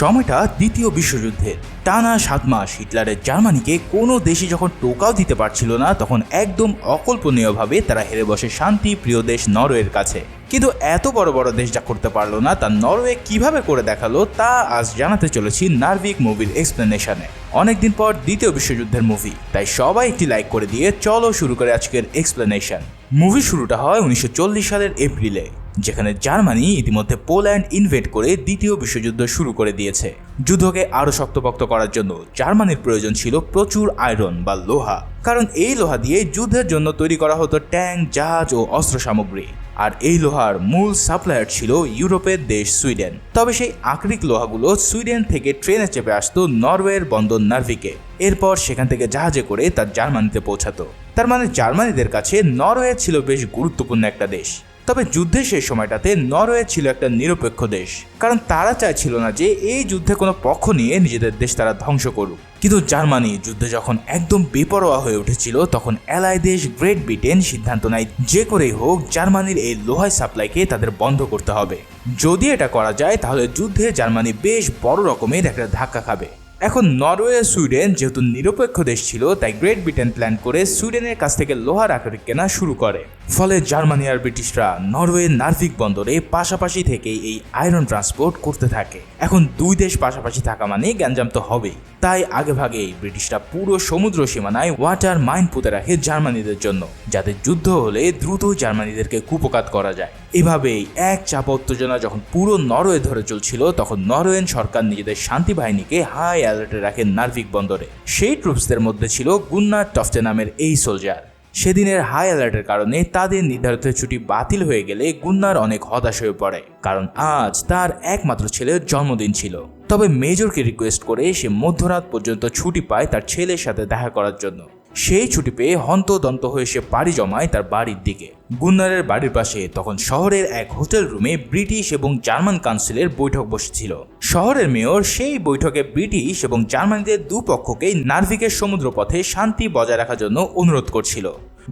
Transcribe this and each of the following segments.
সময়টা দ্বিতীয় বিশ্বযুদ্ধের টানা সাত মাস হিটলারের জার্মানিকে কোনো দেশই যখন টোকাও দিতে পারছিল না, তখন একদম অকল্পনীয়ভাবে তারা হেরে বসে শান্তি, প্রিয় দেশ নরওয়ের কাছে। কিন্তু এত বড় বড় দেশ যা করতে পারল না, তা নরওয়ে কীভাবে করে দেখাল, তা আজ জানাতে চলেছি নার্ভিক মুভির এক্সপ্লেনেশনে। অনেকদিন পর দ্বিতীয় বিশ্বযুদ্ধের মুভি, তাই সবাই একটি লাইক করে দিয়ে চলো শুরু করে আজকের এক্সপ্লেনেশন। মুভি শুরুটা হয় উনিশশো চল্লিশ সালের এপ্রিলে। যেখানে জার্মানি ইতিমধ্যে পোল্যান্ড ইনভেট করে দ্বিতীয় বিশ্বযুদ্ধ শুরু করে দিয়েছে। যুদ্ধকে আরও শক্তপোক্ত করার জন্য জার্মানির প্রয়োজন ছিল প্রচুর আয়রন বা লোহা। কারণ এই লোহা দিয়ে যুদ্ধের জন্য তৈরি করা হতো ট্যাঙ্ক, জাহাজ ও অস্ত্র সামগ্রী। আর এই লোহার মূল সাপ্লায়ার ছিল ইউরোপের দেশ সুইডেন। তবে সেই আকরিক লোহাগুলো সুইডেন থেকে ট্রেনে চেপে আসতো নরওয়ের বন্দর নার্ভিকে। এরপর সেখান থেকে জাহাজে করে তার জার্মানিতে পৌঁছাতো। তার মানে জার্মানিদের কাছে নরওয়ে ছিল বেশ গুরুত্বপূর্ণ একটা দেশ। তবে যুদ্ধের সেই সময়টাতে নরওয়ে ছিল একটা নিরপেক্ষ দেশ। কারণ তারা চাইছিল না যে এই যুদ্ধে কোনো পক্ষ নিয়ে নিজেদের দেশ তারা ধ্বংস করুক। কিন্তু জার্মানি যুদ্ধে যখন একদম বেপরোয়া হয়ে উঠেছিল, তখন অ্যালাই দেশ গ্রেট ব্রিটেন সিদ্ধান্ত নেয়, যে করেই হোক, জার্মানির এই লোহাই সাপ্লাইকে তাদের বন্ধ করতে হবে। যদি এটা করা যায়, তাহলে যুদ্ধে জার্মানি বেশ বড় রকমের একটা ধাক্কা খাবে। এখন নরওয়ে, সুইডেন যেহেতু নিরপেক্ষ দেশ ছিল, তাই গ্রেট ব্রিটেন প্ল্যান করে সুইডেনের কাছ থেকে লোহার আকরিক কেনা শুরু করে। ফলে জার্মানি আর ব্রিটিশরা নরওয়ে নার্ভিক বন্দরে পাশাপাশি থেকেই এই আয়রন ট্রান্সপোর্ট করতে থাকে। এখন দুই দেশ পাশাপাশি থাকা মানে গ্যাঞ্জাম তো হবেই। তাই আগেভাগেই ব্রিটিশরা পুরো সমুদ্র সীমানায় ওয়াটার মাইন পুঁতে রাখে জার্মানিদের জন্য, যাতে যুদ্ধ হলে দ্রুত জার্মানিদেরকে কুপকাত করা যায়। এভাবেই এক চাপ উত্তেজনা যখন পুরো নরওয়ে ধরে চলছিল, তখন নরওয়েন সরকার নিজেদের শান্তি বাহিনীকে হাই অ্যালার্টে রাখে নার্ভিক বন্দরে। সেই ট্রুপসদের মধ্যে ছিল গুন্নার টফটে নামের এই সোলজার। সেদিনের হাই অ্যালার্টের কারণে তাদের নির্ধারিত ছুটি বাতিল হয়ে গেলে গুন্নার অনেক হতাশ হয়ে পড়ে, কারণ আজ তার একমাত্র ছেলের জন্মদিন ছিল। তবে মেজরকে রিকোয়েস্ট করে সে মধ্যরাত পর্যন্ত ছুটি পায় তার ছেলের সাথে দেখা করার জন্য। সেই ছুটি পেয়ে হন্তদন্ত হয়ে সে পাড়ি জমায় তার বাড়ির দিকে। গুন্নারের বাড়ির পাশে তখন শহরের এক হোটেল রুমে ব্রিটিশ এবং জার্মান কাউন্সিলের বৈঠক বসেছিল। শহরের মেয়র সেই বৈঠকে ব্রিটিশ এবং জার্মানিদের দুপক্ষকে নার্ভিকের সমুদ্রপথে শান্তি বজায় রাখার জন্য অনুরোধ করছিল।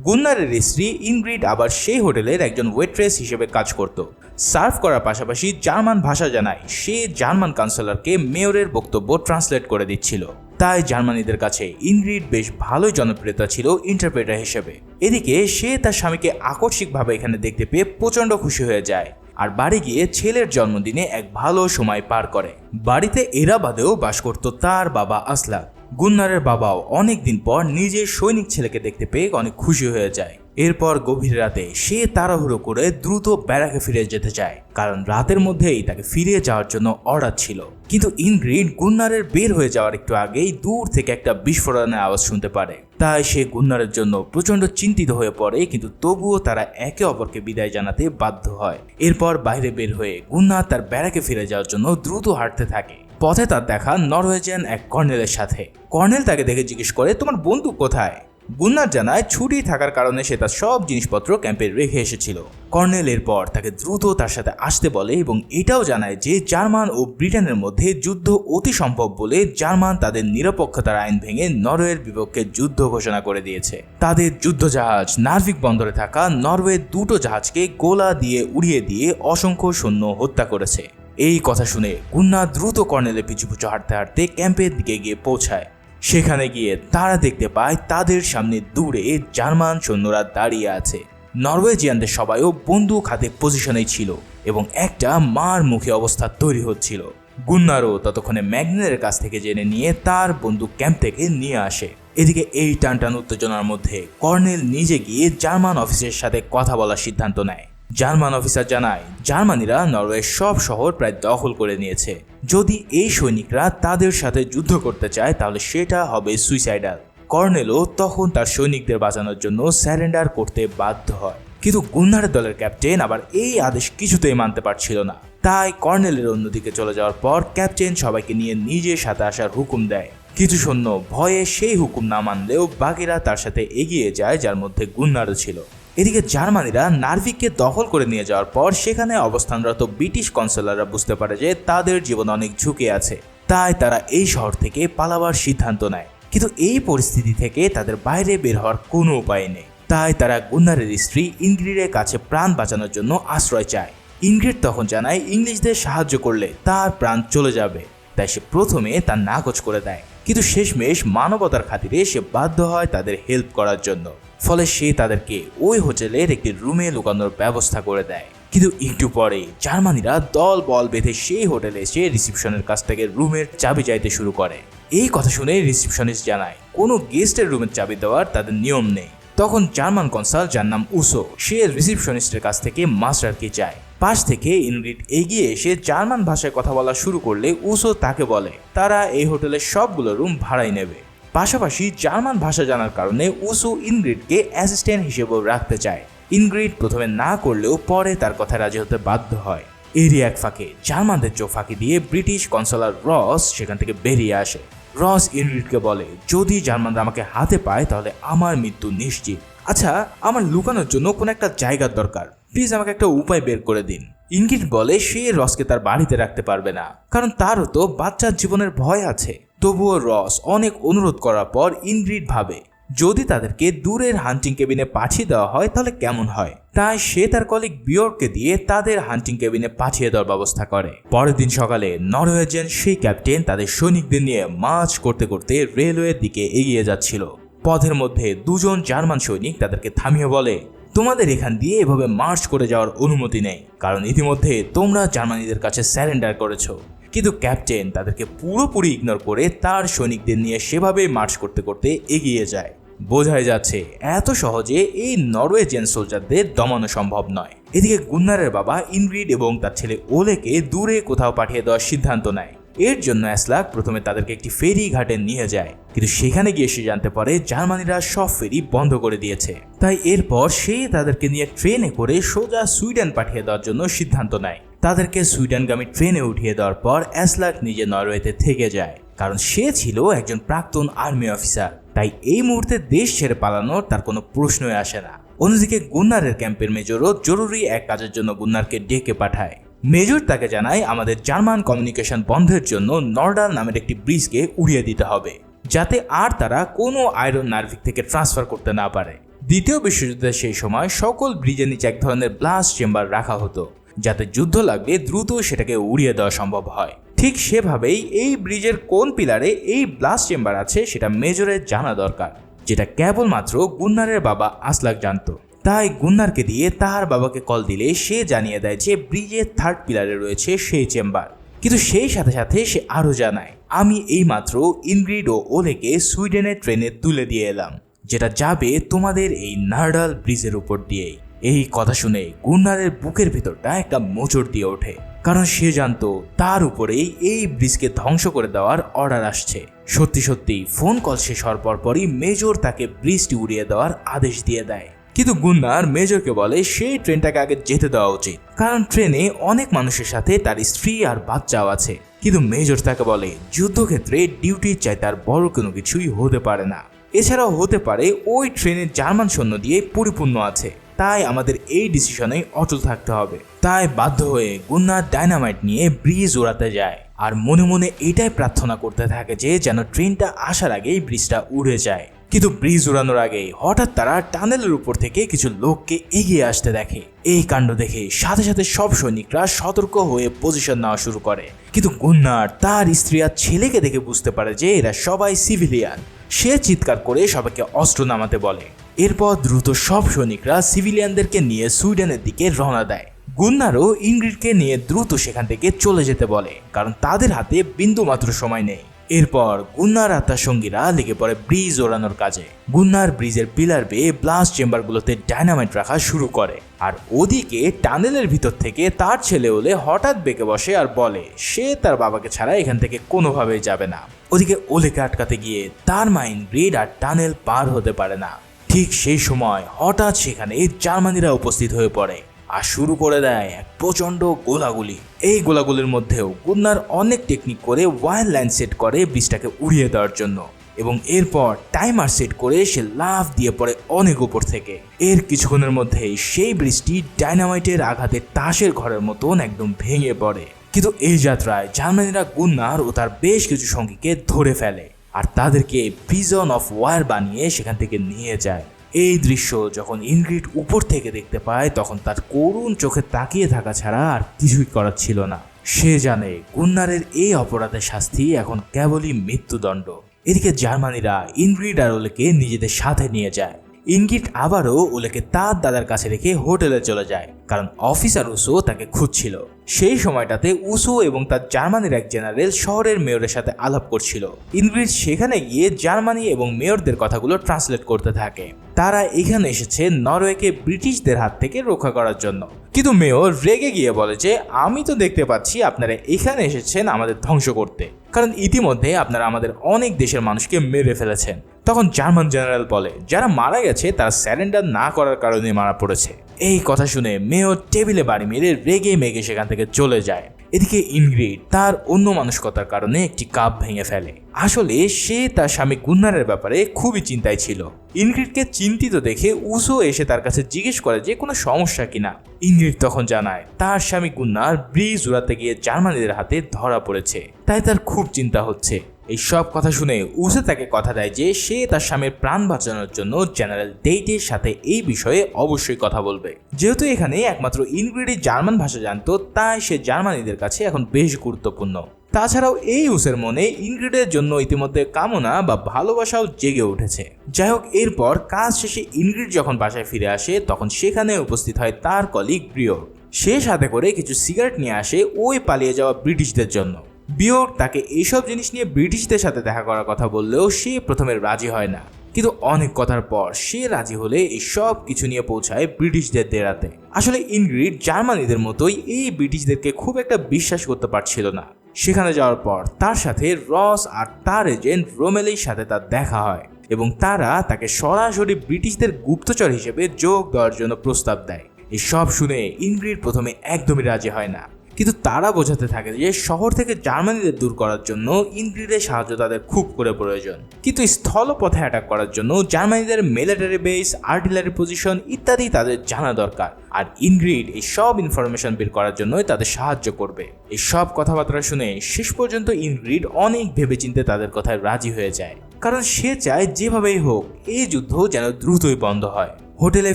গুন্নারের স্ত্রী ইনগ্রিড আবার সেই হোটেলের একজন ওয়েট্রেস হিসেবে কাজ করত। সার্ভ করার পাশাপাশি জার্মান ভাষা জানায়, সে জার্মান কাউন্সিলরকে মেয়রের বক্তব্য ট্রান্সলেট করে দিচ্ছিল। তাই জার্মানিদের কাছে ইনগ্রিড বেশ ভালোই জনপ্রিয়তা ছিল ইন্টারপ্রেটার হিসেবে। এদিকে সে তার স্বামীকে আকস্মিকভাবে এখানে দেখতে পেয়ে প্রচণ্ড খুশি হয়ে যায় আর বাড়ি গিয়ে ছেলের জন্মদিনে এক ভালো সময় পার করে। বাড়িতে এরাবাদেও বাস করত তার বাবা আসলাক গুন্নারের বাবাও অনেক দিন পর নিজের সৈনিক ছেলেকে দেখতে পেয়ে অনেক খুশি হয়ে যায়। এরপর গভীর রাতে সে তাড়াহুড়ো করে দ্রুত ব্যারাকে ফিরে যেতে চায়, কারণ রাতের মধ্যেই তাকে ফিরে যাওয়ার জন্য অর্ডার ছিল। কিন্তু ইনগ্রিড গুন্নারের বের হয়ে যাওয়ার একটু আগেই দূর থেকে একটা বিস্ফোরণের আওয়াজ শুনতে পারে। তাই সে গুন্নারের জন্য প্রচণ্ড চিন্তিত হয়ে পড়ে, কিন্তু তবুও তারা একে অপরকে বিদায় জানাতে বাধ্য হয়। এরপর বাইরে বের হয়ে গুন্নার তার ব্যারাকে ফিরে যাওয়ার জন্য দ্রুত হাঁটতে থাকে। পথে তার দেখা নরওয়েজিয়ান এক কর্নেলের সাথে। কর্নেল তাকে দেখে জিজ্ঞেস করে, তোমার বন্ধু কোথায়? গুন্নার জানায় ছুটি থাকার কারণে সে তার সব জিনিসপত্র ক্যাম্পে রেখে এসেছিল। কর্নেল এরপর তাকে দ্রুত তার সাথে আসতে বলে এবং এটাও জানায় যে জার্মান ও ব্রিটেনের মধ্যে যুদ্ধ অতি সম্ভব বলে জার্মান তাদের নিরপেক্ষতার আইন ভেঙে নরওয়ের বিপক্ষে যুদ্ধ ঘোষণা করে দিয়েছে। তাদের যুদ্ধ জাহাজ নার্ভিক বন্দরে থাকা নরওয়ের দুটো জাহাজকে গোলা দিয়ে উড়িয়ে দিয়ে অসংখ্য সৈন্য হত্যা করেছে। এই কথা শুনে গুন্না দ্রুত কর্নেলের পিছু পিছু হাঁটতে হাঁটতে ক্যাম্পের দিকে গিয়ে পৌঁছায়। সেখানে গিয়ে তারা দেখতে পায় তাদের সামনে দূরে জার্মান সৈন্যরা দাঁড়িয়ে আছে। নরওয়েজিয়ানদের সবাইও বন্দুক হাতে পজিশনে ছিল এবং একটা মার মুখে অবস্থা তৈরি হচ্ছিল। গুন্নারও ততক্ষণে ম্যাগনের কাছ থেকে জেনে নিয়ে তার বন্দুক ক্যাম্প থেকে নিয়ে আসে। এদিকে এই টানটান উত্তেজনার মধ্যে কর্নেল নিজে গিয়ে জার্মান অফিসের সাথে কথা বলার সিদ্ধান্ত নেয়। জার্মান অফিসার জানায়, জার্মানিরা নরওয়ের সব শহর প্রায় দখল করে নিয়েছে। যদি এই সৈনিকরা তাদের সাথে যুদ্ধ করতে চায়, তাহলে সেটা হবে সুইসাইডাল। কর্নেলও তখন তার সৈনিকদের বাঁচানোর জন্য স্যারেন্ডার করতে বাধ্য হয়। কিন্তু গুন্নারের দলের ক্যাপ্টেন আবার এই আদেশ কিছুতেই মানতে পারছিল না। তাই কর্নেলের অন্যদিকে চলে যাওয়ার পর ক্যাপ্টেন সবাইকে নিয়ে নিজের সাথে আসার হুকুম দেয়। কিছু সৈন্য ভয়ে সেই হুকুম না মানলেও বাকিরা তার সাথে এগিয়ে যায়, যার মধ্যে গুন্নারও ছিল। এদিকে জার্মানিরা নার্ভিককে দখল করে নিয়ে যাওয়ার পর সেখানে অবস্থানরত ব্রিটিশ কনসেলাররা বুঝতে পারে যে তাদের জীবন অনেক ঝুঁকি আছে। তাই তারা এই শহর থেকে পালাবার সিদ্ধান্ত নেয়। কিন্তু এই পরিস্থিতি থেকে তাদের বাইরে বের হওয়ার কোনো উপায় নেই। তাই তারা গুন্নারের স্ত্রী ইনগ্রিডের কাছে প্রাণ বাঁচানোর জন্য আশ্রয় চায়। ইনগ্রিড তখন জানায়, ইংলিশদের সাহায্য করলে তার প্রাণ চলে যাবে। তাই সে প্রথমে তার নাকচ করে দেয়। কিন্তু শেষমেশ মানবতার খাতিরে সে বাধ্য হয় তাদের হেল্প করার জন্য। ফলে সে তাদেরকে ওই হোটেলের একটি রুমে লুকানোর ব্যবস্থা করে দেয়। কিন্তু একটু পরে জার্মানিরা দল বল বেঁধে সেই হোটেলে এসে রিসিপশনের কাছ থেকে রুমের চাবি চাইতে শুরু করে। এই কথা শুনে রিসিপশনিস্ট জানায়, কোনো গেস্টের রুমের চাবি দেওয়ার তাদের নিয়ম নেই। তখন জার্মান কনসাল যার নাম উসো, সে রিসিপশনিস্টের কাছ থেকে মাস্টারকে চায়। পাশ থেকে ইনগ্রিড এগিয়ে এসে জার্মান ভাষায় কথা বলা শুরু করলে উসো তাকে বলে। তারা এই হোটেলের সবগুলো রুম ভাড়াই নেবে। পাশাপাশি জার্মান ভাষা জানার কারণে উসু ইনগ্রিডকে অ্যাসিস্ট্যান্ট হিসেবেও রাখতে চায়। ইনগ্রিড প্রথমে না করলেও পরে তার কথা রাজি হতে বাধ্য হয়। এরই এক ফাঁকে জার্মানদের চোখ ফাঁকি দিয়ে ব্রিটিশ কনসালার রস সেখান থেকে বেরিয়ে আসে। রস ইনগ্রিডকে বলে, যদি জার্মানরা আমাকে হাতে পায় তাহলে আমার মৃত্যু নিশ্চিত। আচ্ছা আমার লুকানোর জন্য কোনো একটা জায়গার দরকার। প্লিজ আমাকে একটা উপায় বের করে দিন। ইনগ্রিড বলে সে রসকে তার বাড়িতে রাখতে পারবে না। কারণ তারও তো বাচ্চার জীবনের ভয় আছে। তবুও রস অনেক অনুরোধ করার পর ইনগ্রিড ভাবে, যদি তাদেরকে দূরের হান্টিং কেবিনে পাঠিয়ে দেওয়া হয়, তাহলে কেমন হয়? তাই সে তার কলিগ বিয়র্ককে দিয়ে তাদের হান্টিং কেবিনে পাঠিয়ে দেওয়ার ব্যবস্থা করে। পরের দিন সকালে নরওয়েজেন সেই ক্যাপ্টেন তাদের সৈনিকদের নিয়ে মাছ করতে করতে রেলওয়ের দিকে এগিয়ে যাচ্ছিল। পথের মধ্যে দুজন জার্মান সৈনিক তাদেরকে থামিয়ে বলে তোমাদের এখান দিয়ে এভাবে মার্চ করে যাওয়ার অনুমতি নেই। কারণ ইতিমধ্যে তোমরা জার্মানিদের কাছে স্যারেন্ডার করেছ। কিন্তু ক্যাপ্টেন তাদেরকে পুরোপুরি ইগনোর করে তার সৈনিকদের নিয়ে সেভাবে মার্চ করতে করতে এগিয়ে যায়। বোঝাই যাচ্ছে, এত সহজে এই নরওয়েজিয়ান সোলজারদের দমানো সম্ভব নয়। এদিকে গুন্নারের বাবা ইনগ্রিড এবং তার ছেলে ওলেকে দূরে কোথাও পাঠিয়ে দেওয়ার সিদ্ধান্ত নেয়। এর জন্য অ্যাসলাক প্রথমে তাদেরকে একটি ফেরি ঘাটে নিয়ে যায়। কিন্তু সেখানে গিয়ে সে জানতে পারে জার্মানিরা সব ফেরি বন্ধ করে দিয়েছে। তাই এরপর সে তাদেরকে নিয়ে ট্রেনে করে সোজা সুইডেন পাঠিয়ে দেওয়ার জন্য সিদ্ধান্ত নেয়। তাদেরকে সুইডেনগামী ট্রেনে উঠিয়ে দেওয়ার পর অ্যাসলাক নিজে নরওয়েতে থেকে যায়। কারণ সে ছিল একজন প্রাক্তন আর্মি অফিসার। তাই এই মুহূর্তে দেশ ছেড়ে পালানোর তার কোনো প্রশ্নই আসে না। অন্যদিকে গুন্নারের ক্যাম্পের মেজরও জরুরি এক কাজের জন্য গুন্নারকে ডেকে পাঠায়। মেজর তাকে জানায়, আমাদের জার্মান কমিউনিকেশন বন্ধের জন্য নর্ডাল নামের একটি ব্রিজকে উড়িয়ে দিতে হবে, যাতে আর তারা কোনো আয়রন নার্ভিক থেকে ট্রান্সফার করতে না পারে। দ্বিতীয় বিশ্বযুদ্ধের সেই সময় সকল ব্রিজের নিচে এক ধরনের ব্লাস্ট চেম্বার রাখা হতো, যাতে যুদ্ধ লাগলে দ্রুত সেটাকে উড়িয়ে দেওয়া সম্ভব হয়। ঠিক সেভাবেই এই ব্রিজের কোন পিলারে এই ব্লাস্ট চেম্বার আছে সেটা মেজরের জানা দরকার, যেটা কেবলমাত্র গুন্নারের বাবা আসলাক জানতো। তাই গুন্নারকে দিয়ে তার বাবাকে কল দিলে সে জানিয়ে দেয় যে ব্রিজের থার্ড পিলারে রয়েছে সেই চেম্বার কিন্তু সেই সাথে সাথে সে আরও জানায়, আমি এইমাত্র ইনগ্রিড ও ওলেকে সুইডেনের ট্রেনে তুলে দিয়ে এলাম, যেটা যাবে তোমাদের এই নার্ডাল ব্রিজের উপর দিয়েই। এই কথা শুনে গুন্নারের বুকের ভিতরটা একটা মোচড় দিয়ে ওঠে, কারণ সে জানতো তার উপরেই এই ব্রিজকে ধ্বংস করে দেওয়ার অর্ডার আসছে। সত্যি সত্যি ফোন কল শেষ হওয়ার পরপরই মেজর তাকে ব্রিজটি উড়িয়ে দেওয়ার আদেশ দিয়ে দেয়। কিন্তু গুন্নার মেজরকে বলে সেই ট্রেনটাকে আগে যেতে দেওয়া উচিত। কারণ ট্রেনে অনেক মানুষের সাথে তার স্ত্রী আর বাচ্চাও আছে। কিন্তু মেজর তাকে বলে, যুদ্ধক্ষেত্রে ডিউটির চাই তার বড় কোনো কিছুই হতে পারে না। এছাড়াও হতে পারে ওই ট্রেনের জার্মান সৈন্য দিয়ে পরিপূর্ণ আছে। তাই আমাদের এই ডিসিশনে অটল থাকতে হবে। তাই বাধ্য হয়ে গুন্নার ডাইনামাইট নিয়ে ব্রিজ ওড়াতে যায়। আর মনে মনে এটাই প্রার্থনা করতে থাকে যে, যেন ট্রেনটা আসার আগেই ব্রিজটা উড়ে যায়। কিন্তু ব্রিজ উড়ানোর আগে হঠাৎ তারা টানেলের উপর থেকে কিছু লোককে এগিয়ে আসতে দেখে। এই কাণ্ড দেখে সাথে সাথে সব সৈনিকরা সতর্ক হয়ে পজিশন নেওয়া শুরু করে। কিন্তু গুন্নার তার স্ত্রী আর ছেলেকে দেখে বুঝতে পারে যে এরা সবাই সিভিলিয়ান। সে চিৎকার করে সবাইকে অস্ত্র নামাতে বলে। এরপর দ্রুত সব সৈনিকরা সিভিলিয়ানদেরকে নিয়ে সুইডেনের দিকে রওনা দেয়। গুন্নারও ইংগ্রিডকে নিয়ে দ্রুত সেখান থেকে চলে যেতে বলে, কারণ তাদের হাতে বিন্দুমাত্র সময় নেই। এরপর গুন্নার আর তার সঙ্গীরা লেগে পড়ে ব্রিজ ওড়ানোর কাজে। গুন্নার ব্রিজের পিলার বেয়ে ব্লাস্ট চেম্বারগুলোতে ডায়নামাইট রাখা শুরু করে। আর ওদিকে টানেলের ভিতর থেকে তার ছেলে হলে হঠাৎ বেঁকে বসে আর বলে, সে তার বাবাকে ছাড়া এখান থেকে কোনোভাবেই যাবে না। ওদিকে ওলেকে আটকাতে গিয়ে তার মাইন ব্রিড আর টানেল পার হতে পারে না। ঠিক সেই সময় হঠাৎ সেখানে জার্মানিরা উপস্থিত হয়ে পড়ে। আর শুরু করে দেয় এক প্রচণ্ড গোলাগুলি। এই গোলাগুলির মধ্যেও গুন্নার অনেক টেকনিক করে ওয়ার লাইন সেট করে ব্রিজটাকে উড়িয়ে দেওয়ার জন্য এবং এরপর টাইমার সেট করে সে লাফ দিয়ে পড়ে অনেক উপর থেকে। এর কিছুক্ষণের মধ্যেই সেই ব্রিজটি ডাইনামাইটের আঘাতে তাসের ঘরের মতন একদম ভেঙে পড়ে। কিন্তু এই যাত্রায় জার্মানিরা গুন্নার ও তার বেশ কিছু সঙ্গীকে ধরে ফেলে আর তাদেরকে প্রিজন অফ ওয়ার বানিয়ে সেখান থেকে নিয়ে যায়। এই দৃশ্য যখন ইনগ্রিড উপর থেকে দেখতে পায়, তখন তার করুণ চোখে তাকিয়ে থাকা ছাড়া আর কিছুই করার ছিল না। সে জানে গুন্নারের এই অপরাধের শাস্তি এখন কেবলই মৃত্যুদণ্ড। এদিকে জার্মানিরা ইনগ্রিড আরোলকে নিজেদের সাথে নিয়ে যায়। ইনগ্রিড আবারও ওলেকে তার দাদার কাছে রেখে হোটেলে চলে যায়, কারণ অফিসার উসো তাকে খুঁজছিল। সেই সময়টাতে উসো এবং তার জার্মানির এক জেনারেল শহরের মেয়রের সাথে আলাপ করছিল। ইনগ্রিড সেখানে গিয়ে জার্মানি এবং মেয়রদের কথাগুলো ট্রান্সলেট করতে থাকে। তারা এখানে এসেছে নরওয়েকে ব্রিটিশদের হাত থেকে রক্ষা করার জন্য। কিন্তু মেয়র রেগে গিয়ে বলে যে, আমি তো দেখতে পাচ্ছি আপনারা এখানে এসেছেন আমাদের ধ্বংস করতে। কারণ ইতিমধ্যে আপনারা আমাদের অনেক দেশের মানুষকে মেরে ফেলেছেন। তখন জার্মান জেনারেল বলে, যারা মারা গেছে, তারা স্যারেন্ডার না করার কারণে মারা পড়েছে। এই কথা শুনে মেয়র টেবিলে বাড়ি মেরে রেগে মেগে সেখান থেকে চলে যায়। এদিকে ইনগ্রিড তার অন্য মানসিকতার কারণে একটি কাপ ভেঙে ফেলে। আসলে সে তার স্বামী গুন্নারের ব্যাপারে খুবই চিন্তায় ছিল। ইনগ্রিডকে চিন্তিত দেখে উসো এসে তার কাছে জিজ্ঞেস করে যে, কোনো সমস্যা কিনা ইনগ্রিড তখন জানায়, তার স্বামী গুন্নার ব্রিজ উড়াতে গিয়ে জার্মানিদের হাতে ধরা পড়েছে, তাই তার খুব চিন্তা হচ্ছে। এই সব কথা শুনে উসে তাকে কথা দেয় যে সে তার স্বামীর প্রাণ বাঁচানোর জন্য জেনারেল ডেইটের সাথে এই বিষয়ে অবশ্যই কথা বলবে। যেহেতু এখানে একমাত্র ইনগ্রিডি জার্মান ভাষা জানতো, তাই সে জার্মানিদের কাছে এখন বেশ গুরুত্বপূর্ণ। তাছাড়াও এই উসের মনে ইনগ্রিডের জন্য ইতিমধ্যে কামনা বা ভালোবাসাও জেগে উঠেছে। যাই হোক, এরপর কাজ শেষে ইনগ্রিড যখন বাসায় ফিরে আসে, তখন সেখানে উপস্থিত হয় তার কলিগ ব্রিয় সে সাথে করে কিছু সিগারেট নিয়ে আসে, ওই পালিয়ে যাওয়া ব্রিটিশদের জন্য। বিয়োগ তাকে এইসব জিনিস নিয়ে ব্রিটিশদের সাথে দেখা করার কথা বললেও সে প্রথমে রাজি হয় না। কিন্তু অনেক কথার পর সে রাজি হলে এই সব কিছু নিয়ে পৌঁছায় ব্রিটিশদের দেরাতে। আসলে ইনগ্রিড জার্মানিদের মতোই এই ব্রিটিশদেরকে খুব একটা বিশ্বাস করতে পারছিল না। সেখানে যাওয়ার পর তার সাথে রস আর তার এজেন্ট রোমেলের সাথে তার দেখা হয় এবং তারা তাকে সরাসরি ব্রিটিশদের গুপ্তচর হিসেবে যোগ দেওয়ার জন্য প্রস্তাব দেয়। এই সব শুনে ইনগ্রিড প্রথমে একদমই রাজি হয় না। কিন্তু তারা বোঝাতে থাকে যে শহর থেকে জার্মানিদের দূর করার জন্য ইনগ্রিডের সাহায্য তাদের খুব করে প্রয়োজন। কিন্তু স্থলপথে অ্যাটাক করার জন্য জার্মানিদের মিলিটারি বেস আর্টিলারি পজিশন ইত্যাদি তাদের জানা দরকার। আর ইনগ্রিড এই সব ইনফরমেশন বের করার জন্যই তাদের সাহায্য করবে। এই সব কথাবার্তা শুনে শেষ পর্যন্ত ইনগ্রিড অনেক ভেবেচিন্তে তাদের কথায় রাজি হয়ে যায়। কারণ সে চায় যেভাবেই হোক এই যুদ্ধ যেন দ্রুতই বন্ধ হয়। হোটেলে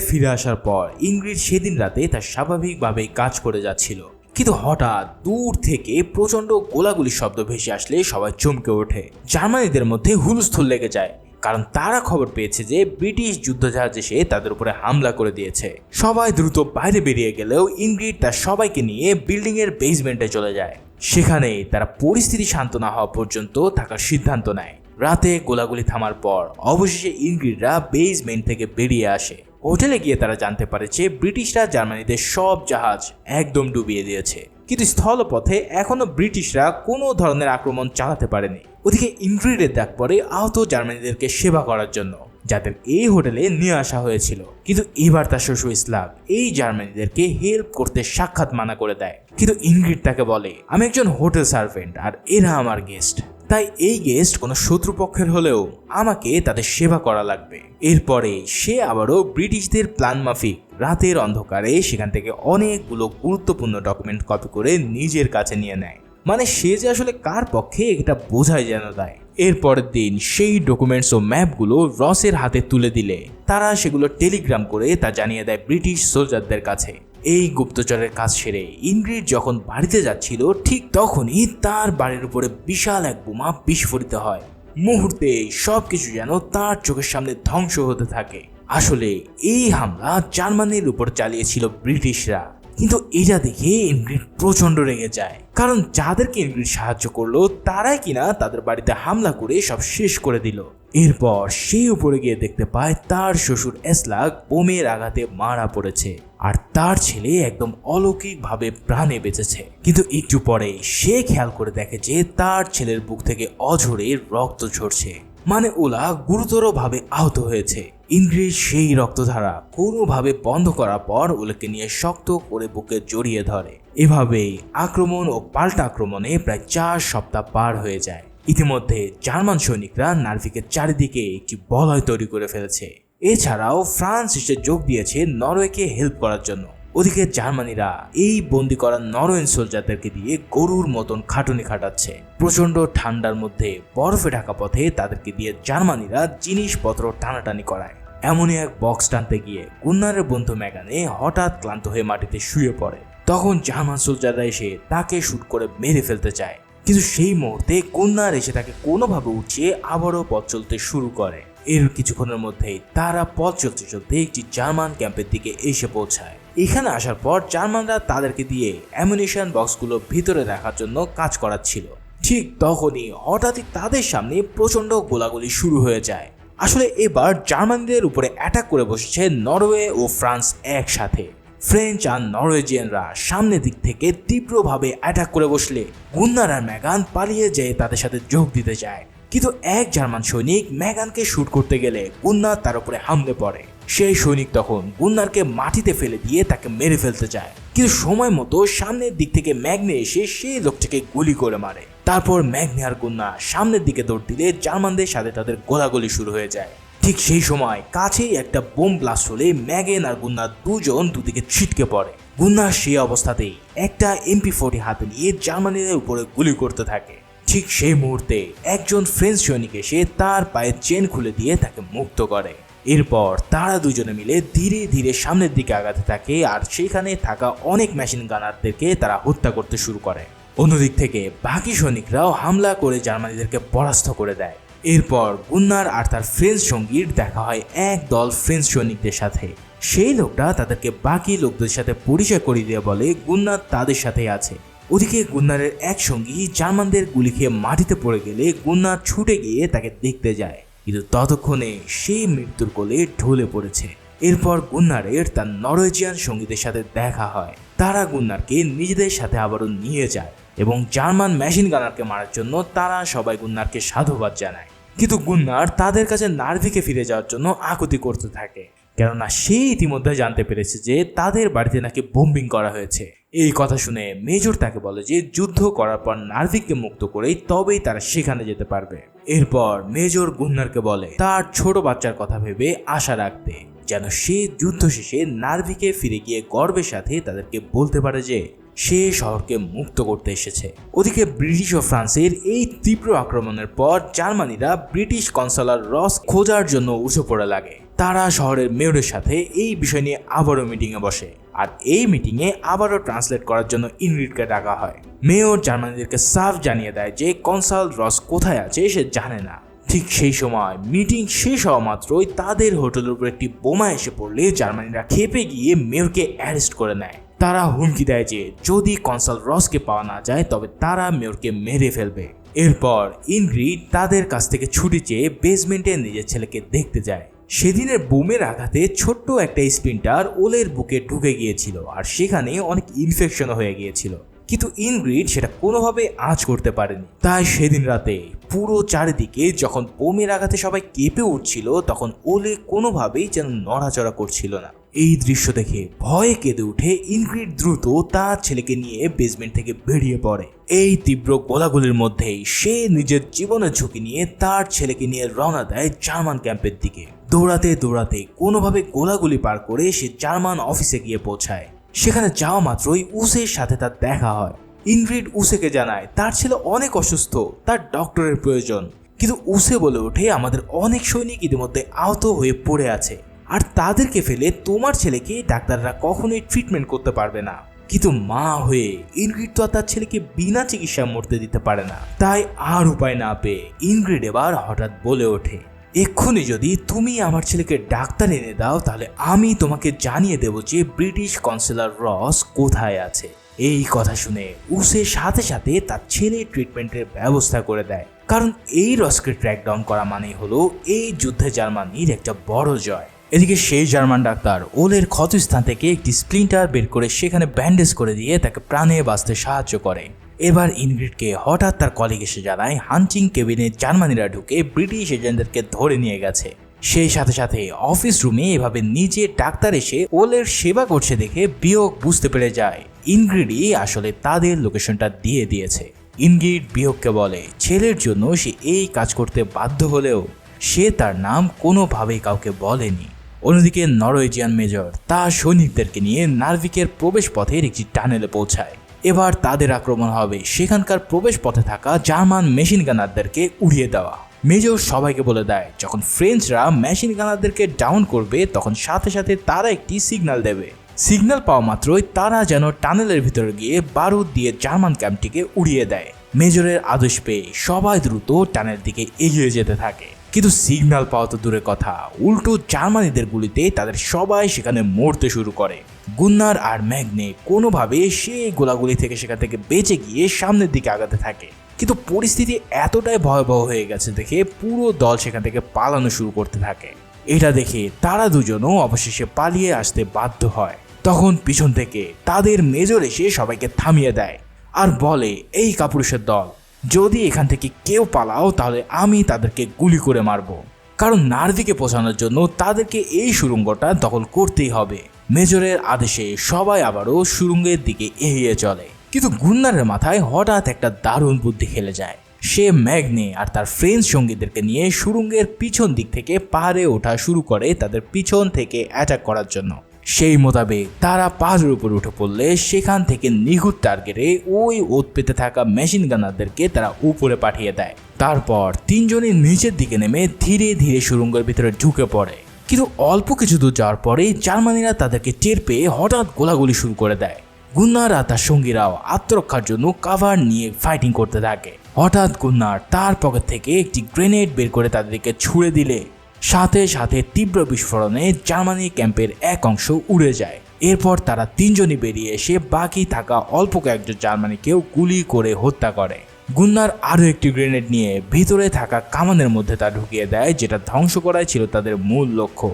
ফিরে আসার পর ইনগ্রিড সেদিন রাতে তার স্বাভাবিকভাবেই কাজ করে যাচ্ছিল। কিন্তু হঠাৎ দূর থেকে প্রচণ্ড গোলাগুলি শব্দ ভেসে আসলে সবাই চমকে ওঠে। জার্মানিদের মধ্যে হুলস্থুল লেগে যায়, কারণ তারা খবর পেয়েছে যে ব্রিটিশ যুদ্ধজাহাজ এসে তাদের উপরে হামলা করে দিয়েছে। সবাই দ্রুত বাইরে বেরিয়ে গেলেও ইনগ্রিড তার সবাইকে নিয়ে বিল্ডিং এর বেসমেন্টে চলে যায়। সেখানেই তারা পরিস্থিতি শান্ত না হওয়া পর্যন্ত থাকার সিদ্ধান্ত নেয়। রাতে গোলাগুলি থামার পর অবশেষে ইনগ্রিডরা বেসমেন্ট থেকে বেরিয়ে আসে। হোটেলে গিয়ে তারা জানতে পারে যে ব্রিটিশরা জার্মানিদের সব জাহাজ একদম ডুবিয়ে দিয়েছে। কিন্তু স্থলপথে এখনও ব্রিটিশরা কোনো ধরনের আক্রমণ চালাতে পারেনি। ওদিকে ইনগ্রিডের ডাক পরে আহত জার্মানিদেরকে সেবা করার জন্য, যাদের এই হোটেলে নিয়ে আসা হয়েছিল। কিন্তু এবার তার শ্বশুর ইসলাম, এই জার্মানিদেরকে হেল্প করতে সাক্ষাৎ মানা করে দেয়। কিন্তু ইনগ্রিড তাকে বলে, আমি একজন হোটেল সার্ভেন্ট আর এরা আমার গেস্ট। তাই এই গেস্ট কোনো শত্রুপক্ষের হলেও আমাকে তাদের সেবা করা লাগবে। এরপরে সে আবারও ব্রিটিশদের প্ল্যান মাফিক। রাতের অন্ধকারে সেখান থেকে অনেকগুলো গুরুত্বপূর্ণ ডকুমেন্ট কপি করে নিজের কাছে নিয়ে নেয়। মানে সে যে আসলে কার পক্ষে এটা বোঝাই যেন দেয় এরপরের দিন সেই ডকুমেন্টস ও ম্যাপগুলো রসের হাতে তুলে দিলে। তারা সেগুলো টেলিগ্রাম করে তা জানিয়ে দেয় ব্রিটিশ সোলজারদের কাছে। এই গুপ্তচরের কাজ সেরে ইনগ্রিড যখন বাড়িতে যাচ্ছিল, ঠিক তখনই তার বাড়ির উপরে বিশাল এক বোমা বিস্ফোরিত হয়। মুহূর্তে সব কিছু যেন তার চোখের সামনে ধ্বংস হতে থাকে। আসলে এই হামলা জার্মানির উপর চালিয়েছিল ব্রিটিশরা। কিন্তু এটা দেখে ইনগ্রিড প্রচণ্ড রেগে যায়। কারণ যাদেরকে ইনগ্রিড সাহায্য করল, তারাই কিনা তাদের বাড়িতে হামলা করে সব শেষ করে দিল। এরপর সে উপরে গিয়ে দেখতে পায় তার শ্বশুর এসলাক বোমের আঘাতে মারা পড়েছে। আর তার ছেলে একদম অলৌকিকভাবে প্রাণে বেঁচেছে। কিন্তু একটু পরে সে খেয়াল করে দেখে যে তার ছেলের বুক থেকে অঝরে রক্ত ঝরছে। মানে ওলা গুরুতরভাবে আহত হয়েছে। ইন্দ্রির সেই রক্তধারা কোনোভাবে বন্ধ করার পর ওলাকে নিয়ে শক্ত করে বুকে জড়িয়ে ধরে। এভাবেই আক্রমণ ও পাল্টা আক্রমণে প্রায় চার সপ্তাহ পার হয়ে যায়। ইতিমধ্যে জার্মান সৈনিকরা নার্ভিকের চারিদিকে একটি বলয় তৈরি করে ফেলেছে। এছাড়াও ফ্রান্স এসে যোগ দিয়েছে নরওয়েকে হেল্প করার জন্য। ওদিকে জার্মানিরা এই বন্দি করা নরওয়েন সোলজারদেরকে দিয়ে গরুর মতন খাটুনি খাটাচ্ছে। প্রচণ্ড ঠান্ডার মধ্যে বরফে ঢাকা পথে তাদেরকে দিয়ে জার্মানিরা জিনিসপত্র টানাটানি করায়। এমনই এক বক্স টানতে গিয়ে গুন্নারের বন্ধু ম্যাগানে হঠাৎ ক্লান্ত হয়ে মাটিতে শুয়ে পড়ে। তখন জার্মান সোলজাররা এসে তাকে শুট করে মেরে ফেলতে চায়। কিন্তু সেই মুহূর্তে কন্যার এসে তাকে কোনোভাবে উঠিয়ে আবারও পথ চলতে শুরু করে। এর কিছুক্ষণের মধ্যেই তারা পথ চলতে চলতে একটি জার্মান ক্যাম্পের দিকে এসে পৌঁছায়। এখানে আসার পর জার্মানরা তাদেরকে দিয়ে অ্যামিনেশন বক্সগুলো ভিতরে রাখার জন্য কাজ করাচ্ছিল। ঠিক তখনই হঠাৎই তাদের সামনে প্রচণ্ড গোলাগুলি শুরু হয়ে যায়। আসলে এবার জার্মানদের উপরে অ্যাটাক করে বসেছে নরওয়ে ও ফ্রান্স একসাথে। ফ্রেঞ্চ আর নরওয়েজিয়ানরা সামনের দিক থেকে তীব্রভাবে অ্যাটাক করে বসলে গুন্নার আর ম্যাগান পালিয়ে যেয়ে তাদের সাথে যোগ দিতে যায়। কিন্তু এক জার্মান সৈনিক ম্যাগানকে শুট করতে গেলে গুন্নার তার উপরে হামলে পড়ে। সেই সৈনিক তখন গুন্নারকে মাটিতে ফেলে দিয়ে তাকে মেরে ফেলতে চায়। কিন্তু সময় মতো সামনের দিক থেকে ম্যাগনে এসে সেই লোকটিকে গুলি করে মারে। তারপর ম্যাগনে আর গুন্না সামনের দিকে দৌড় দিলে জার্মানদের সাথে তাদের গোলাগুলি শুরু হয়ে যায়। ঠিক সেই সময় কাছেই একটা বোম ব্লাস্ট হলে ম্যাগেন আর গুন্নার দুজন দুদিকে ছিটকে পড়ে। গুন্নার সেই অবস্থাতেই একটা এমপি ফোর্টি হাতে নিয়ে জার্মানিদের উপরে গুলি করতে থাকে। ঠিক সেই মুহূর্তে একজন ফ্রেঞ্চ সৈনিক এসে তার পায়ের চেন খুলে দিয়ে তাকে মুক্ত করে। এরপর তারা দুজনে মিলে ধীরে ধীরে সামনের দিকে আগাতে থাকে আর সেখানে থাকা অনেক মেশিন গানারদেরকে তারা হত্যা করতে শুরু করে। অন্যদিক থেকে বাকি সৈনিকরাও হামলা করে জার্মানিদেরকে পরাস্ত করে দেয়। এরপর গুন্নার আর তার ফ্রেঞ্চ সঙ্গীর দেখা হয় এক দল ফ্রেঞ্চ সৈনিকদের সাথে। সেই লোকটা তাদেরকে বাকি লোকদের সাথে পরিচয় করিয়ে দিয়ে বলে গুন্নার তাদের সাথে আছে। ওদিকে গুন্নারের এক সঙ্গী জার্মানদের গুলি খেয়ে মাটিতে পড়ে গেলে গুন্নার ছুটে গিয়ে তাকে দেখতে যায়। কিন্তু ততক্ষণে সেই মৃত্যুর কোলে ঢলে পড়েছে। এরপর গুন্নারের তার নরওয়েজিয়ান সঙ্গীদের সাথে দেখা হয়। তারা গুন্নারকে নিজেদের সাথে আবারও নিয়ে যায় এবং জার্মান মেশিন গানারকে মারার জন্য তারা সবাই গুন্নারকে সাধুবাদ জানায়। কিন্তু গুন্নার তাদের কাছে নার্ভিকে ফিরে যাওয়ার জন্য আকুতি করতে থাকে। কেননা সে ইতিমধ্যে জানতে পেরেছে যে তাদের বাড়িতে নাকি বোম্বিং করা হয়েছে। এই কথা শুনে মেজর তাকে বলে যে যুদ্ধ করার পর নার্ভিককে মুক্ত করেই তবেই তারা সেখানে যেতে পারবে। এরপর মেজর গুন্নারকে বলে, তার ছোট বাচ্চার কথা ভেবে আশা রাখতে, যেন সে যুদ্ধ শেষে নার্ভিকে ফিরে গিয়ে গর্বের সাথে তাদেরকে বলতে পারে যে সে শহরকে মুক্ত করতে এসেছে। ওদিকে ব্রিটিশ ও ফ্রান্সের এই তীব্র আক্রমণের পর জার্মানিরা ব্রিটিশ কনসালার রস খোঁজার জন্য উঠে পড়ে লাগে। তারা শহরের মেয়রের সাথে এই বিষয় নিয়ে আবারও মিটিংয়ে বসে আর এই মিটিংয়ে আবারও ট্রান্সলেট করার জন্য ইনরিডকে ডাকা হয়। মেয়র জার্মানিদেরকে সাফ জানিয়ে দেয় যে কনসাল রস কোথায় আছে সে জানে না। ঠিক সেই সময় মিটিং শেষ হওয়া মাত্রই তাদের হোটেলের উপর একটি বোমা এসে পড়লে জার্মানিরা খেপে গিয়ে মেয়রকে অ্যারেস্ট করে নেয়। তারা হুমকি দেয় যে যদি কনসাল রসকে পাওয়া না যায়, তবে তারা মেয়রকে মেরে ফেলবে। এরপর ইনগ্রিড তাদের কাছ থেকে ছুটি চেয়ে বেসমেন্টে নিজের ছেলেকে দেখতে যায়। সেদিনের বোমের আঘাতে ছোট্ট একটা স্প্রিন্টার ওলের বুকে ঢুকে গিয়েছিল আর সেখানে অনেক ইনফেকশন হয়ে গিয়েছিল। কিন্তু ইনগ্রিড সেটা কোনোভাবে আঁচ করতে পারেনি। তাই সেদিন রাতে পুরো চারিদিকে যখন বোমের আঘাতে সবাই কেঁপে উঠছিল, তখন ওলে কোনোভাবেই যেন নড়াচড়া করছিল না। এই দৃশ্য দেখে ভয়ে কেঁদে উঠে ইনগ্রিড দ্রুত তার ছেলেকে নিয়ে বেসমেন্ট থেকে বেরিয়ে পড়ে। এই তীব্র গোলাগুলির মধ্যেই সে নিজের জীবনের ঝুঁকি নিয়ে তার ছেলেকে নিয়ে রওনা দেয় জার্মান ক্যাম্পের দিকে। দৌড়াতে দৌড়াতে কোনোভাবে গোলাগুলি পার করে সে জার্মান অফিসে গিয়ে পৌঁছায়। সেখানে যাওয়া মাত্রই উসের সাথে তার দেখা হয়। ইনগ্রিড উসেকে জানায়, তার ছেলে অনেক অসুস্থ, তার ডক্টরের প্রয়োজন। কিন্তু উসে বলে ওঠে, আমাদের অনেক সৈনিক ইতিমধ্যে আহত হয়ে পড়ে আছে। আর তাদেরকে ফেলে তোমার ছেলেকে ডাক্তাররা কখনোই ট্রিটমেন্ট করতে পারবে না। কিন্তু মা হয়ে ইনগ্রিড তো আর তার ছেলেকে বিনা চিকিৎসা মরতে দিতে পারে না। তাই আর উপায় না পেয়ে ইনগ্রিড এবার হঠাৎ বলে ওঠে, এক্ষুনি যদি তুমি আমার ছেলেকে ডাক্তার এনে দাও, তাহলে আমি তোমাকে জানিয়ে দেব যে ব্রিটিশ কনসেলার রস কোথায় আছে। এই কথা শুনে উসে সাথে সাথে তার ছেলে ট্রিটমেন্টের ব্যবস্থা করে দেয়। কারণ এই রসকে ট্র্যাক ডাউন করা মানেই হলো এই যুদ্ধে জার্মানির একটা বড় জয়। এদিকে সেই জার্মান ডাক্তার ওলের ক্ষতস্থান থেকে একটি স্প্লিন্টার বের করে সেখানে ব্যান্ডেজ করে দিয়ে তাকে প্রাণে বাঁচতে সাহায্য করে। এবার ইনগ্রিডকে হঠাৎ তার কলিগ এসে জানায়, হান্টিং কেবিনে জার্মানিরা ঢুকে ব্রিটিশ এজেন্টদেরকে ধরে নিয়ে গেছে। সেই সাথে সাথে অফিস রুমে এভাবে নিজে ডাক্তার এসে ওলের সেবা করছে দেখে বিয়োগ বুঝতে পেরে যায়। ইনগ্রিডই আসলে তাদের লোকেশনটা দিয়ে দিয়েছে। ইনগ্রিড বিয়োগকে বলে, ছেলের জন্য সে এই কাজ করতে বাধ্য হলেও সে তার নাম কোনোভাবেই কাউকে বলেনি। অন্যদিকে নরওয়েজিয়ান মেজর তার সৈনিকদেরকে নিয়ে নার্ভিকের প্রবেশ পথের একটি টানেলে পৌঁছায়। এবার তাদের আক্রমণ হবে সেখানকার প্রবেশ পথে থাকা জার্মান মেশিন গানারদেরকে উড়িয়ে দেওয়া। মেজর সবাইকে বলে দেয়, যখন ফ্রেঞ্চরা মেশিন গানারদেরকে ডাউন করবে, তখন সাথে সাথে তারা একটি সিগন্যাল দেবে। সিগন্যাল পাওয়া মাত্রই তারা যেন টানেলের ভিতরে গিয়ে বারুদ দিয়ে জার্মান ক্যাম্পটিকে উড়িয়ে দেয়। মেজরের আদেশ পেয়ে সবাই দ্রুত টানের দিকে এগিয়ে যেতে থাকে। কিন্তু সিগন্যাল পাওয়া তো দূরের কথা। উল্টো জার্মানিদের গুলিতে তাদের সবাই সেখানে মরতে শুরু করে। গুন্নার আর ম্যাগনে কোনোভাবে সেই গোলাগুলি থেকে সেখান থেকে বেঁচে গিয়ে সামনের দিকে আগাতে থাকে। কিন্তু পরিস্থিতি এতটাই ভয়াবহ হয়ে গেছে দেখে পুরো দল সেখান থেকে পালানো শুরু করতে থাকে। এটা দেখে তারা দুজনও অবশেষে পালিয়ে আসতে বাধ্য হয়। তখন পিছন থেকে তাদের মেজর এসে সবাইকে থামিয়ে দেয় আর বলে, এই কাপুরুষের দল যদি এখান থেকে কেউ পালাও, তাহলে আমি তাদেরকে গুলি করে মারব। কারণ নার্ভিকে পৌঁছানোর জন্য তাদেরকে এই সুরঙ্গটা দখল করতেই হবে। মেজরের আদেশে সবাই আবারও সুড়ঙ্গের দিকে এগিয়ে চলে। কিন্তু গুন্নারের মাথায় হঠাৎ একটা দারুণ বুদ্ধি খেলে যায়। সে ম্যাগনে আর তার ফ্রেন্ডস সঙ্গীদেরকে নিয়ে সুড়ঙ্গের পিছন দিক থেকে পাহাড়ে ওঠা শুরু করে তাদের পিছন থেকে অ্যাটাক করার জন্য। সেই মোতাবেক তারা পাহাড়ের উপর উঠে পড়লে সেখান থেকে নিখুঁত টার্গেটে ওই ওত পেতে থাকা মেশিন গানারদেরকে তারা উপরে পাঠিয়ে দেয়। তারপর তিনজনই নিচের দিকে নেমে ধীরে ধীরে সুড়ঙ্গের ভিতরে ঢুকে পড়ে। কিন্তু অল্প কিছু দূর যাওয়ার পরেই জার্মানিরা তাদেরকে টের পেয়ে হঠাৎ গোলাগুলি শুরু করে দেয়। গুন্নার আর তার সঙ্গীরাও আত্মরক্ষার জন্য কাভার নিয়ে ফাইটিং করতে থাকে। হঠাৎ গুন্নার তার পকেট থেকে একটি গ্রেনেড বের করে তাদেরকে ছুড়ে দিলে। সাথে সাথে তীব্র বিস্ফোরণে জার্মানি ক্যাম্পের এক অংশ উড়ে যায়। এরপর তারা তিনজনই বেরিয়ে এসে বাকি থাকা অল্প কয়েকজন জার্মানিকেও গুলি করে হত্যা করে। গুন্নার আরও একটি গ্রেনেড নিয়ে ভিতরে থাকা কামানের মধ্যে তা ঢুকিয়ে দেয়, যেটা ধ্বংস করাই ছিল তাদের মূল লক্ষ্য।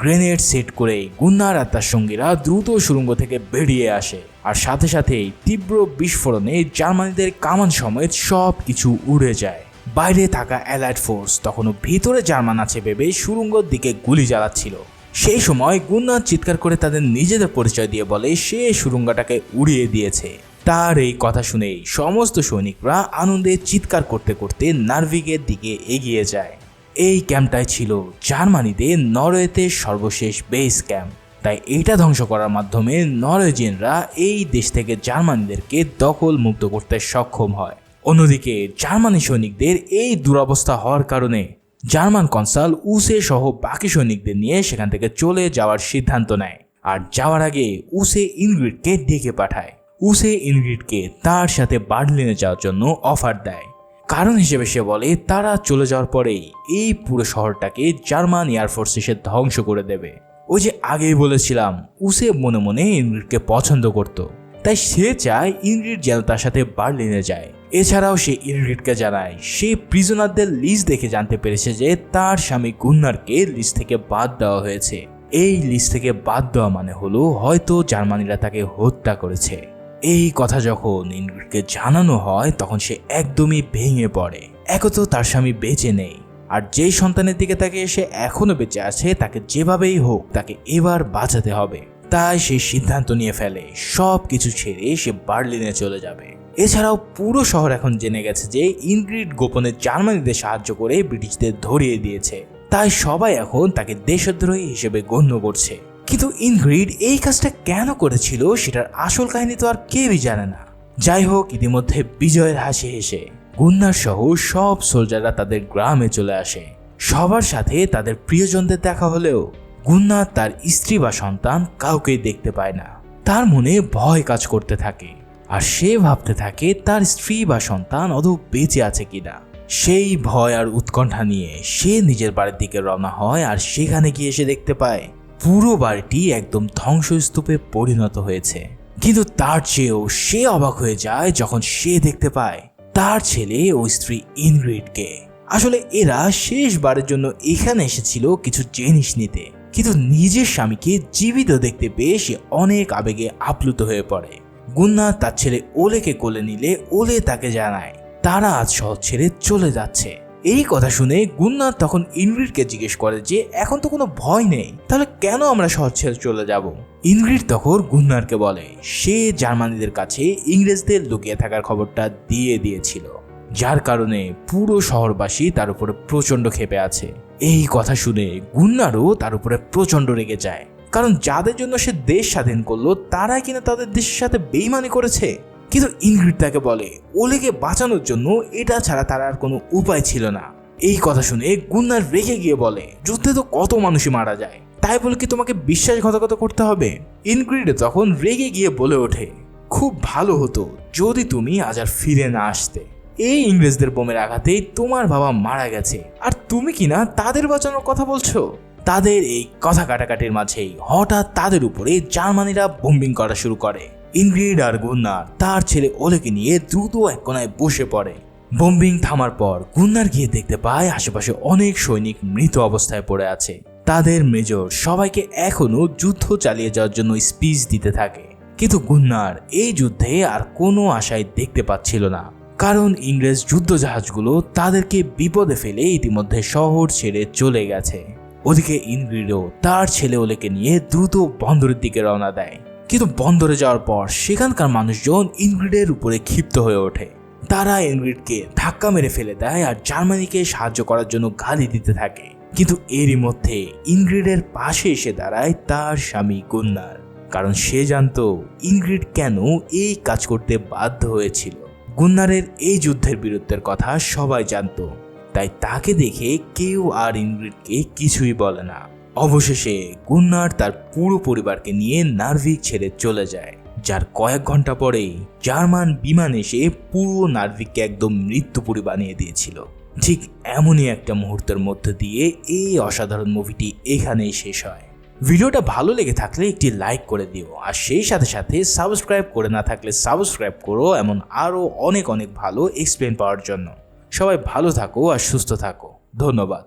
গ্রেনেড সেট করে গুন্নার আর তার সঙ্গীরা দ্রুত সুড়ঙ্গ থেকে বেরিয়ে আসে। আর সাথে সাথেই তীব্র বিস্ফোরণে জার্মানিদের কামান সমেত সব কিছু উড়ে যায়। বাইরে থাকা অ্যালাইড ফোর্স তখনও ভিতরে জার্মান আছে ভেবে সুড়ঙ্গর দিকে গুলি চালাচ্ছিল। সেই সময় গুন্নার চিৎকার করে তাদের নিজেদের পরিচয় দিয়ে বলে, সে সুড়ঙ্গটাকে উড়িয়ে দিয়েছে। তার এই কথা শুনেই সমস্ত সৈনিকরা আনন্দে চিৎকার করতে করতে নার্ভিকের দিকে এগিয়ে যায়। এই ক্যাম্পটাই ছিল জার্মানিতে নরওয়েতে সর্বশেষ বেস ক্যাম্প। তাই এটা ধ্বংস করার মাধ্যমে নরওয়েজিয়ানরা এই দেশ থেকে জার্মানিদেরকে দখল মুক্ত করতে সক্ষম হয়। অন্যদিকে জার্মানি সৈনিকদের এই দুরবস্থা হওয়ার কারণে জার্মান কনসাল উসে সহ বাকি সৈনিকদের নিয়ে সেখান থেকে চলে যাওয়ার সিদ্ধান্ত নেয়। আর যাওয়ার আগে উসে ইনগ্রিডকে ডেকে পাঠায়। উসে ইনগ্রিডকে তার সাথে বার্লিনে যাওয়ার জন্য অফার দেয়। কারণ হিসেবে সে বলে, তারা চলে যাওয়ার পরেই এই পুরো শহরটাকে জার্মান এয়ারফোর্স এসে ধ্বংস করে দেবে। ওই যে আগেই বলেছিলাম, উসে মনে মনে ইনগ্রিডকে পছন্দ করত। তাই সে চায় ইনগ্রিড যেন তার সাথে বার্লিনে যায়। এছাড়াও সে ইনগ্রিডকে জানায়, সে প্রিজনারদের লিস্ট দেখে জানতে পেরেছে যে তার স্বামী গুন্নারকে লিস্ট থেকে বাদ দেওয়া হয়েছে। এই লিস্ট থেকে বাদ দেওয়া মানে হলো, হয়তো জার্মানিরা তাকে হত্যা করেছে। এই কথা যখন ইনগ্রিডকে জানানো হয়, তখন সে একদমই ভেঙে পড়ে। একত তার স্বামী বেঁচে নেই। আর যেই সন্তানের দিকে তাকে সে এখনও বেঁচে আছে, তাকে যেভাবেই হোক তাকে এবার বাঁচাতে হবে। তাই সে সিদ্ধান্ত নিয়ে ফেলে। সব কিছু ছেড়ে সে বার্লিনে চলে যাবে। এছাড়াও পুরো শহর এখন জেনে গেছে যে ইনগ্রিড গোপনে জার্মানিদের সাহায্য করে ব্রিটিশদের ধরিয়ে দিয়েছে। তাই সবাই এখন তাকে দেশদ্রোহী হিসেবে গণ্য করছে। কিন্তু ইনগ্রিড এই কাজটা কেন করেছিল সেটার আসল কাহিনী তো আর কেউই জানে না। যাই হোক, ইতিমধ্যে বিজয়ের হাসি হেসে গুন্নার সহ সব সোলজাররা তাদের গ্রামে চলে আসে। সবার সাথে তাদের প্রিয়জনদের দেখা হলেও গুন্নার তার স্ত্রী বা সন্তান কাউকেই দেখতে পায় না। তার মনে ভয় কাজ করতে থাকে। আর সে ভাবতে থাকে তার স্ত্রী বা সন্তান অদৌ বেঁচে আছে কিনা। সেই ভয় আর উৎকণ্ঠা নিয়ে সে নিজের বাড়ির দিকে রওনা হয় আর সেখানে গিয়ে সে দেখতে পায়, পুরো বাড়িটি একদম ধ্বংসস্তূপে পরিণত হয়েছে। কিন্তু তার চেয়েও সে অবাক হয়ে যায় যখন সে দেখতে পায়, তার ছেলে ও স্ত্রী ইনগ্রিডকে। আসলে এরা শেষবারের জন্য এখানে এসেছিল কিছু জিনিস নিতে। কিন্তু নিজের স্বামীকে জীবিত দেখতে পেয়ে সে অনেক আবেগে আপ্লুত হয়ে পড়ে। গুন্না তার ছেলে ওলেকে কোলে নিলে ওলে তাকে জানায়, তারা আজ শহর ছেড়ে চলে যাচ্ছে। এই কথা শুনে গুন্নার তখন ইনগ্রিডকে জিজ্ঞেস করে যে, এখন তো কোনো ভয় নেই, তাহলে কেন আমরা শহর ছেড়ে চলে যাব? ইনগ্রিড তখন গুন্নারকে বলে, সে জার্মানিদের কাছে ইংরেজদের লুকিয়ে থাকার খবরটা দিয়ে দিয়েছিল, যার কারণে পুরো শহরবাসী তার উপরে প্রচণ্ড ক্ষেপে আছে। এই কথা শুনে গুন্নারও তার উপরে প্রচণ্ড রেগে যায়। কারণ যাদের জন্য সে দেশ স্বাধীন করল, তারাই কিনা তাদের দেশের সাথে বেইমানি করেছে। কিন্তু ইনগ্রিড তাকে বলে, ওলেকে বাঁচানোর জন্য এটা ছাড়া তার আর কোনো উপায় ছিল না। এই কথা শুনে গুন্নার রেগে গিয়ে বলে, যুদ্ধে তো কত মানুষই মারা যায়। তাই তাই বলে কি তোমাকে বিশ্বাসঘাতকতা করতে হবে? ইনগ্রিড তখন রেগে গিয়ে বলে ওঠে, খুব ভালো হতো যদি তুমি আজ আর ফিরে না আসতে। এই ইংরেজদের বোমের আঘাতেই তোমার বাবা মারা গেছে। আর তুমি কি না তাদের বাঁচানোর কথা বলছো? তাদের এই কথা কাটাকাটির মাঝেই হঠাৎ তাদের উপরে জার্মানিরা বোম্বিং করা শুরু করে। ইনগ্রিড আর গুন্নার তার ছেলে ওলেকে নিয়ে দ্রুত এক কোনায় বসে পড়ে। বোম্বিং থামার পর গুন্নার গিয়ে দেখতে পায় আশেপাশে অনেক সৈনিক মৃত অবস্থায় পড়ে আছে। তাদের মেজর সবাইকে এখনও যুদ্ধ চালিয়ে যাওয়ার জন্য স্পিচ দিতে থাকে। কিন্তু গুন্নার এই যুদ্ধে আর কোনো আশায় দেখতে পাচ্ছিল না। কারণ ইংরেজ যুদ্ধ জাহাজগুলো তাদেরকে বিপদে ফেলে ইতিমধ্যে শহর ছেড়ে চলে গেছে। ওদিকে ইনগ্রিডও তার ছেলে ওলেকে নিয়ে দ্রুত বন্দরের দিকে রওনা দেয়। কিন্তু বন্দরে যাওয়ার পর সেখানকার মানুষজন ইনগ্রিডের উপরে ক্ষিপ্ত হয়ে ওঠে। তারা ইনগ্রিডকে ধাক্কা মেরে ফেলে দেয় আর জার্মানিকে সাহায্য করার জন্য গালি দিতে থাকে। কিন্তু এরই মধ্যে ইনগ্রিডের পাশে এসে দাঁড়ায় তার স্বামী গুন্নার। কারণ সে জানতো ইনগ্রিড কেন এই কাজ করতে বাধ্য হয়েছিল। গুন্নারের এই যুদ্ধের বীরত্বের কথা সবাই জানতো। তাই তাকে দেখে কেউ আর ইনগ্রিডকে কিছুই বলে না। অবশেষে গুন্নার তার পুরো পরিবারকে নিয়ে নার্ভিক ছেড়ে চলে যায়। যার কয়েক ঘণ্টা পরেই জার্মান বিমান এসে পুরো নার্ভিককে একদম মৃত্যুপুরী বানিয়ে দিয়েছিল। ঠিক এমনই একটা মুহূর্তের মধ্যে দিয়ে এই অসাধারণ মুভিটি এখানেই শেষ হয়। ভিডিওটা ভালো লেগে থাকলে একটি লাইক করে দিও। আর সেই সাথে সাথে সাবস্ক্রাইব করে না থাকলে সাবস্ক্রাইব করো এমন আরও অনেক অনেক ভালো এক্সপ্লেন পাওয়ার জন্য। সবাই ভালো থাকো আর সুস্থ থাকো। ধন্যবাদ।